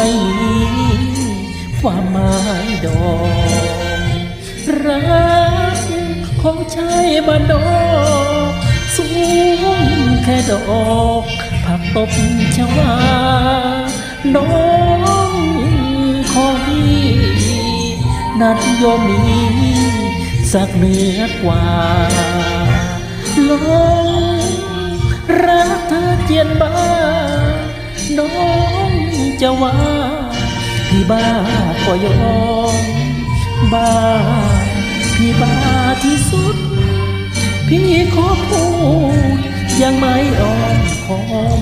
ไม่มีความหมายดอกรักของชายบ้านดอกสูงแค่ดอกผักตบชวาน้องของพี่นัดยอมีสักเหนือกว่าลองรักเธอเจียนบ้าน้อง จะว่าพี่บ้าก็ยอม บ้า พี่บ้าที่สุด พี่ขอพูด ยังไม่อ่อนหอม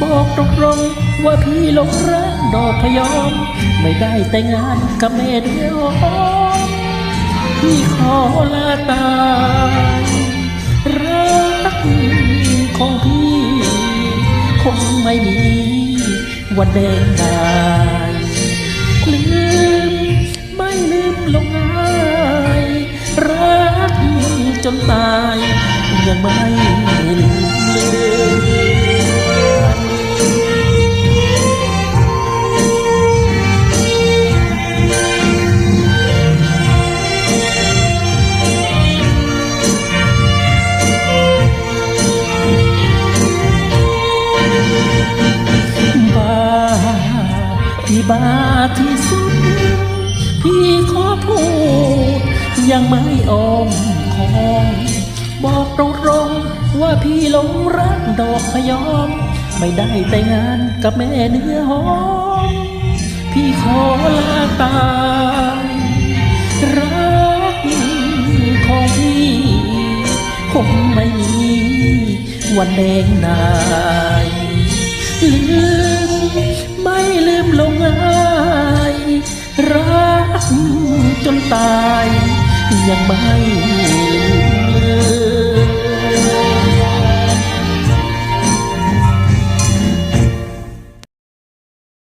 บอกตรงๆว่าพี่หลงรักดอกพยอม ไม่ได้แต่งงานกับแม่เดียวพี่ขอลาตายรักของพี่ คงไม่มี วันแดงดายลืมไม่ลืมลงอายรักจนตายยังไม่ พี่บาที่สุด พี่ขอพูด ยังไม่อมคอมบอกตรงๆว่าพี่หลงรักดอกพยอม ไม่ได้แต่งงานกับแม่เนื้อหอม พี่ขอลาตายรักของพี่คงไม่มีวันแดงนายลืมไม่ลืม จนตาย ยังไม่